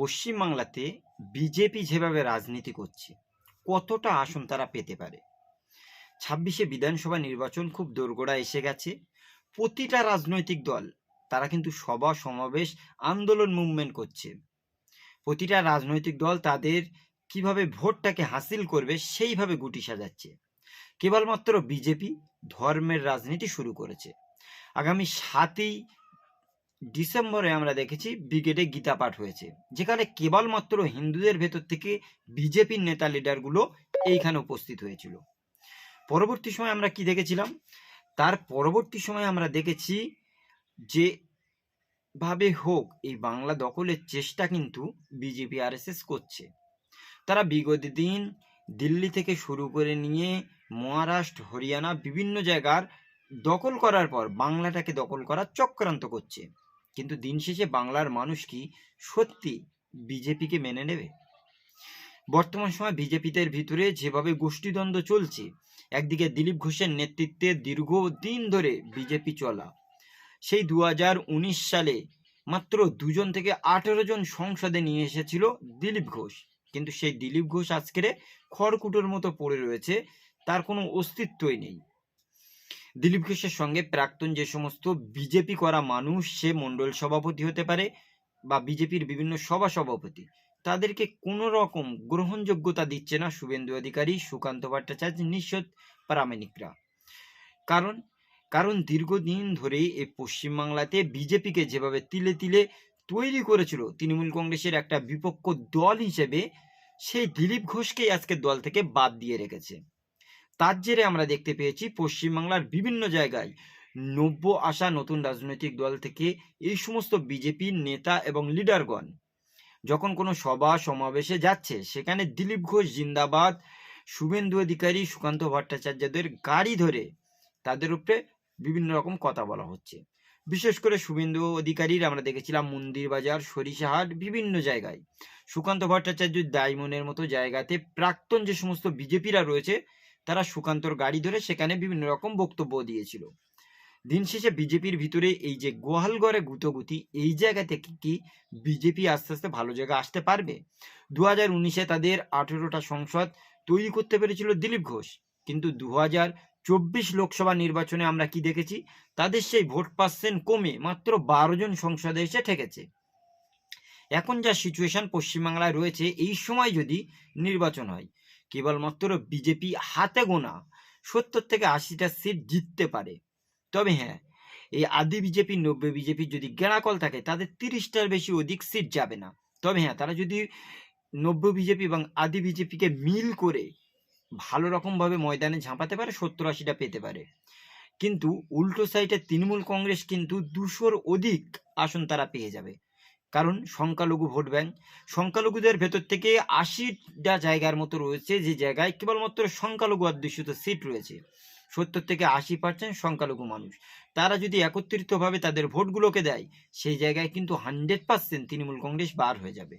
পশ্চিমবাংলাতে BJP যেভাবে রাজনীতি করছে, কতটা আসন তারা পেতে পারে? ছাব্বিশে বিধানসভা নির্বাচন খুব দোরগোড়া এসে গেছে। প্রতিটা রাজনৈতিক দল, তারা কিন্তু সভা, সমাবেশ, আন্দোলন মুভমেন্ট করছে। প্রতিটা রাজনৈতিক দল তাদের কীভাবে ভোটটাকে হাসিল করবে, সেইভাবে গুটি সাজাচ্ছে। কেবলমাত্র বিজেপি ধর্মের রাজনীতি শুরু করেছে। আগামী সাতই ডিসেম্বরে আমরা দেখেছি ব্রিগেডে গীতা পাঠ হয়েছে, যেখানে কেবলমাত্র হিন্দুদের ভেতর থেকে বিজেপির নেতা লিডারগুলো এইখানে উপস্থিত হয়েছিল। পরবর্তী সময় আমরা কি দেখেছিলাম? তার পরবর্তী সময় আমরা দেখেছি যে ভাবে হোক, এই বাংলা দখলের চেষ্টা কিন্তু বিজেপি আরএসএস করছে। তারা বিগত দিন দিল্লি থেকে শুরু করে নিয়ে মহারাষ্ট্র, হরিয়ানা বিভিন্ন জায়গার দখল করার পর বাংলাটাকে দখল করার চক্রান্ত করছে। কিন্তু দিন শেষে বাংলার মানুষ কি সত্যি বিজেপিকে মেনে নেবে? বর্তমান সময় বিজেপিদের ভিতরে যেভাবে গোষ্ঠীদ্বন্দ্ব চলছে, একদিকে দিলীপ ঘোষের নেতৃত্বে দীর্ঘদিন ধরে বিজেপি চলা। সেই দু হাজার উনিশ সালে মাত্র দুজন থেকে আঠেরো জন সংসদে নিয়ে এসেছিল দিলীপ ঘোষ। কিন্তু সেই দিলীপ ঘোষ আজকের খড়কুটোর মতো পড়ে রয়েছে, তার কোনো অস্তিত্বই নেই। দিলীপ ঘোষের সঙ্গে প্রাক্তন যে সমস্ত বিজেপি করা মানুষ, সে মণ্ডল সভাপতি হতে পারে বা বিজেপির বিভিন্ন সভা সভাপতি। তাদেরকে কোনো রকম গ্রহণযোগ্যতা দিচ্ছে না শুভেন্দু অধিকারী, সুকান্ত ভট্টাচার্য নিঃসৎ প্রামাণিকরা। কারণ কারণ দীর্ঘদিন ধরে এই পশ্চিমবাংলাতে বিজেপিকে যেভাবে তিলে তিলে তৈরি করেছিল, তৃণমূল কংগ্রেসের একটা বিপক্ষ দল হিসেবে, সেই দিলীপ ঘোষকেই আজকে দল থেকে বাদ দিয়ে রেখেছে। তার জেরে আমরা দেখতে পেয়েছি পশ্চিমবাংলার বিভিন্ন জায়গায়। নব্য আসা নতুন রাজনৈতিক দল থেকে এই সমস্ত বিজেপির নেতা এবং লিডারগণ যখন কোনো সভা, সমাবেশে যাচ্ছে, সেখানে দিলীপ ঘোষ জিন্দাবাদ, শুভেন্দু অধিকারী, সুকান্ত ভট্টাচার্যদের গাড়ি ধরে তাদের উপরে বিভিন্ন রকম কথা বলা হচ্ছে। বিশেষ করে শুভেন্দু অধিকারীর আমরা দেখেছিলাম মন্দির বাজার, সরিষাহাট, বিভিন্ন জায়গায়। সুকান্ত ভট্টাচার্য ডায়মন্ডের মতো জায়গাতে প্রাক্তন যে সমস্ত বিজেপিরা রয়েছে তারা সুকান্তর গাড়ি ধরে সেখানে বিভিন্ন রকম বক্তব্য দিয়েছিল। দিন শেষে বিজেপির ভিতরে এই যে গোহালগড়ে গুতগুতি, এই জায়গা থেকে কি বিজেপি আস্তে আস্তে ভালো জায়গা আসতে পারবে? দু হাজার উনিশে তাদের আঠেরোটা সংসদ তৈরি করতে পেরেছিল দিলীপ ঘোষ। কিন্তু দু হাজার চব্বিশ লোকসভা নির্বাচনে আমরা কি দেখেছি? তাদের সেই ভোট পার্সেন্ট কমে মাত্র বারো জন সংসদে এসে ঠেকেছে। এখন যা সিচুয়েশন পশ্চিমবাংলায় রয়েছে, এই সময় যদি নির্বাচন হয় কেবলমাত্র বিজেপি হাতে গোনা সত্তর থেকে আশিটা সিট জিততে পারে। তবে হ্যাঁ এই আদি বিজেপি নব্বই বিজেপি যদি গেঁড়াকল থাকে, তাদের তিরিশটার বেশি অধিক সিট যাবে না। তবে হ্যাঁ তারা যদি নব্য বিজেপি এবং আদি বিজেপিকে মিল করে ভালো রকমভাবে ময়দানে ঝাঁপাতে পারে, সত্তর আশিটা পেতে পারে। কিন্তু উল্টো সাইডে তৃণমূল কংগ্রেস কিন্তু দুশোর অধিক আসন তারা পেয়ে যাবে। কারণ সংখ্যালঘু ভোট ব্যাংক। সংখ্যালঘুদের ভেতর থেকে আশিটা জায়গার মতো রয়েছে যে জায়গায় কেবলমাত্র সংখ্যালঘু অধ্যুষিত সিট রয়েছে। সত্তর থেকে আশি পার্সেন্ট সংখ্যালঘু মানুষ। তারা যদি একত্রিতভাবে তাদের ভোটগুলোকে দেয়, সেই জায়গায় কিন্তু হান্ড্রেড পার্সেন্ট তৃণমূল কংগ্রেস বার হয়ে যাবে।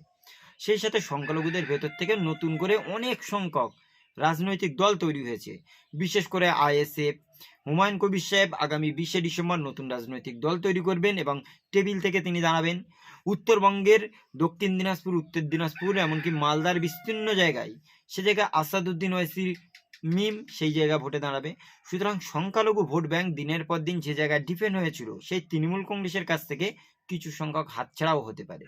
সেই সাথে সংখ্যালঘুদের ভেতর থেকে নতুন করে অনেক সংখ্যক রাজনৈতিক দল তৈরি হয়েছে। বিশেষ করে আইএসএফ, হুমায়ুন কবির সাহেব আগামী বিশে ডিসেম্বর নতুন রাজনৈতিক দল তৈরি করবেন এবং টেবিল থেকে তিনি দাঁড়াবেন উত্তরবঙ্গের দক্ষিণ দিনাজপুর, উত্তর দিনাজপুর, এমনকি মালদার বিস্তীর্ণ জায়গায় সে জায়গায় আসাদুদ্দিন ওয়াইসি মিম সেই জায়গা ভোটে দাঁড়াবে। সুতরাং সংখ্যালঘু ভোট ব্যাংক দিনের পর দিন যে জায়গায় ডিফেন্ড হয়েছিল, সেই তৃণমূল কংগ্রেসের কাছ থেকে কিছু সংখ্যক হাতছাড়াও হতে পারে।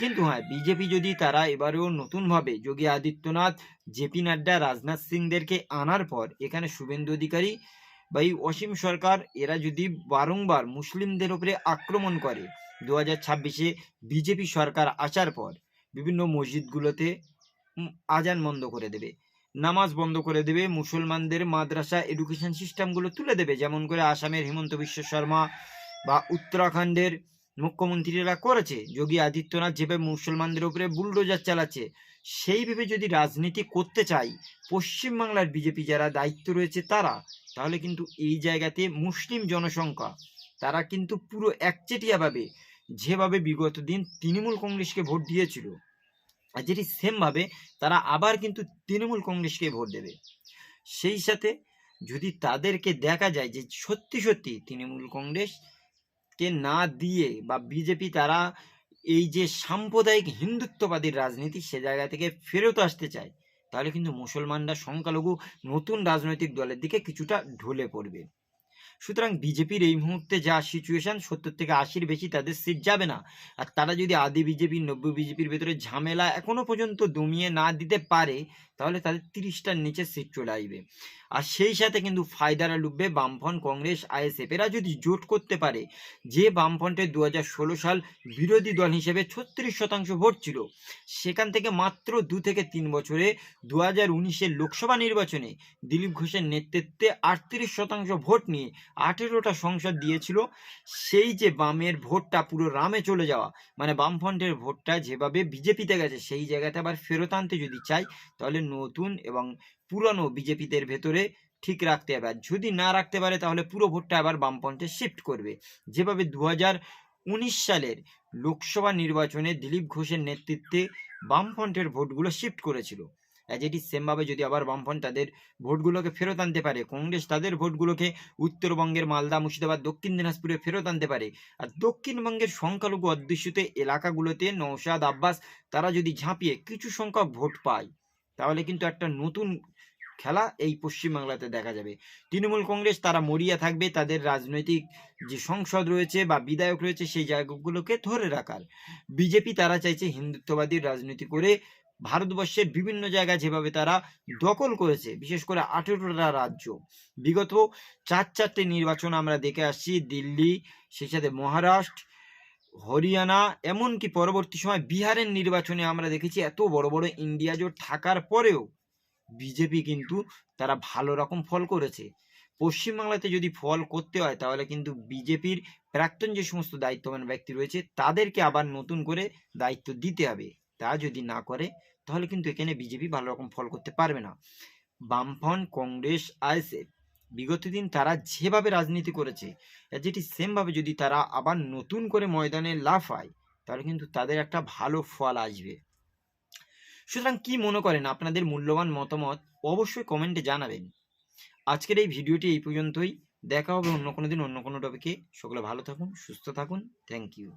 কিন্তু হ্যাঁ বিজেপি যদি তারা এবারেও নতুনভাবে যোগী আদিত্যনাথ জেপি নাড্ডা, রাজনাথ সিংদেরকে আনার পর এখানে শুভেন্দু অধিকারী বা এই অসীম সরকার, এরা যদি বারংবার মুসলিমদের উপরে আক্রমণ করে, দু হাজার ছাব্বিশে বিজেপি সরকার আসার পর বিভিন্ন মসজিদগুলোতে আজান বন্ধ করে দেবে, নামাজ বন্ধ করে দেবে, মুসলমানদের মাদ্রাসা এডুকেশন সিস্টেমগুলো তুলে দেবে, যেমন করে আসামের হিমন্ত বিশ্ব শর্মা বা উত্তরাখণ্ডের মুখ্যমন্ত্রীরা করেছে, যোগী আদিত্যনাথ যেভাবে মুসলমানদের উপরে বুলডোজার চালাচ্ছে সেইভাবে যদি রাজনীতি করতে চাই, পশ্চিমবাংলার বিজেপি যারা দায়িত্ব রয়েছে তারা, তাহলে কিন্তু এই জায়গাতে মুসলিম জনসংখ্যা, তারা কিন্তু পুরো একচেটিয়াভাবে যেভাবে বিগত দিন তৃণমূল কংগ্রেসকে ভোট দিয়েছিল, আর যেটি সেমভাবে তারা আবার কিন্তু তৃণমূল কংগ্রেসকে ভোট দেবে। সেই সাথে যদি তাদেরকে দেখা যায় যে সত্যি সত্যি তৃণমূল কংগ্রেসকে না দিয়ে বা বিজেপি তারা এই যে সাম্প্রদায়িক হিন্দুত্ববাদীর রাজনীতি সে জায়গা থেকে ফেরত আসতে চায়, তাহলে কিন্তু মুসলমানরা সংখ্যালঘু নতুন রাজনৈতিক দলের দিকে কিছুটা ঢলে পড়বে। সুতরাং বিজেপির এই মুহূর্তে যা সিচুয়েশন সত্তর থেকে আশির বেশি তাদের সিট যাবে না। আর তারা যদি আদি বিজেপি, নব্য বিজেপির ভেতরে ঝামেলা এখনও পর্যন্ত দমিয়ে না দিতে পারে তাহলে তাদের তিরিশটার নিচে সিট চলে আসবে। আর সেই সাথে কিন্তু ফায়দারা লুটবে বামফ্রন্ট কংগ্রেস, আইএসএফ। এরা যদি জোট করতে পারে, যে বামফ্রন্টের দু সাল বিরোধী দল হিসেবে ছত্রিশ শতাংশ ভোট ছিল, সেখান থেকে মাত্র দু থেকে তিন বছরে দু হাজার উনিশের লোকসভা নির্বাচনে দিলীপ ঘোষের নেতৃত্বে আটত্রিশ শতাংশ ভোট নিয়ে আঠেরোটা সংসদ দিয়েছিল। সেই যে বামের ভোটটা পুরো রামে চলে যাওয়া মানে বামফ্রন্টের ভোটটা যেভাবে বিজেপিতে গেছে, সেই জায়গাতে আবার ফেরত আনতে যদি চাই তাহলে নতুন এবং পুরনো বিজেপিদের ভেতরে ঠিক রাখতে হবে। আর যদি না রাখতে পারে, তাহলে পুরো ভোটটা আবার বামপন্থে শিফট করবে। যেভাবে দু উনিশ সালের লোকসভা নির্বাচনে দিলীপ ঘোষের নেতৃত্বে বামফ্রন্টের ভোটগুলো শিফট করেছিল। অ্যাজ এটি সেমভাবে যদি আবার বামফ্রন্ট তাদের ভোটগুলোকে ফেরত আনতে পারে, কংগ্রেস তাদের ভোটগুলোকে উত্তরবঙ্গের মালদা, মুর্শিদাবাদ, দক্ষিণ দিনাজপুরে ফেরত আনতে পারে। আর দক্ষিণবঙ্গের সংখ্যালঘু অধ্যুষিত এলাকাগুলোতে নৌশাদ আব্বাস, তারা যদি ঝাঁপিয়ে কিছু সংখ্যক ভোট পায় তাহলে কিন্তু একটা নতুন খেলা এই পশ্চিমবাংলাতে দেখা যাবে। তৃণমূল কংগ্রেস, তারা মরিয়া থাকবে, তাদের রাজনৈতিক যে সংসদ রয়েছে বা বিধায়ক রয়েছে, সেই জায়গাগুলোকে ধরে রাখার। বিজেপি তারা চাইছে হিন্দুত্ববাদী রাজনীতি করে ভারতবর্ষের বিভিন্ন জায়গা যেভাবে তারা দখল করেছে, বিশেষ করে আঠেরোটা রাজ্য। বিগত চার চারটে নির্বাচন আমরা দেখে আসছি, দিল্লি, সেই সাথে মহারাষ্ট্র হরিয়ানা, এমনকি পরবর্তী সময় বিহারের নির্বাচনে আমরা দেখেছি এত বড় বড় ইন্ডিয়া জোট থাকার পরেও বিজেপি কিন্তু তারা ভালো রকম ফল করেছে। পশ্চিমবাংলাতে যদি ফল করতে হয়, তাহলে কিন্তু বিজেপির প্রাক্তন যে সমস্ত দায়িত্ববান ব্যক্তি রয়েছে, তাদেরকে আবার নতুন করে দায়িত্ব দিতে হবে। তা যদি না করে, তাহলে কিন্তু এখানে বিজেপি ভালো রকম ফল করতে পারবে না। বামফ্রন্ট কংগ্রেস, আইএসএফ বিগত দিন তারা যেভাবে রাজনীতি করেছে যেটি সেমভাবে যদি তারা আবার নতুন করে ময়দানে লাফায় তাহলে কিন্তু তাদের একটা ভালো ফল আসবে। সুতরাং কি মনে করেন আপনাদের মূল্যবান মতামত অবশ্যই কমেন্টে জানাবেন। আজকের এই ভিডিওটি এই পর্যন্তই। দেখা হবে অন্য কোনো দিন অন্য কোনো টপিকে সকলে ভালো থাকুন, সুস্থ থাকুন। Thank you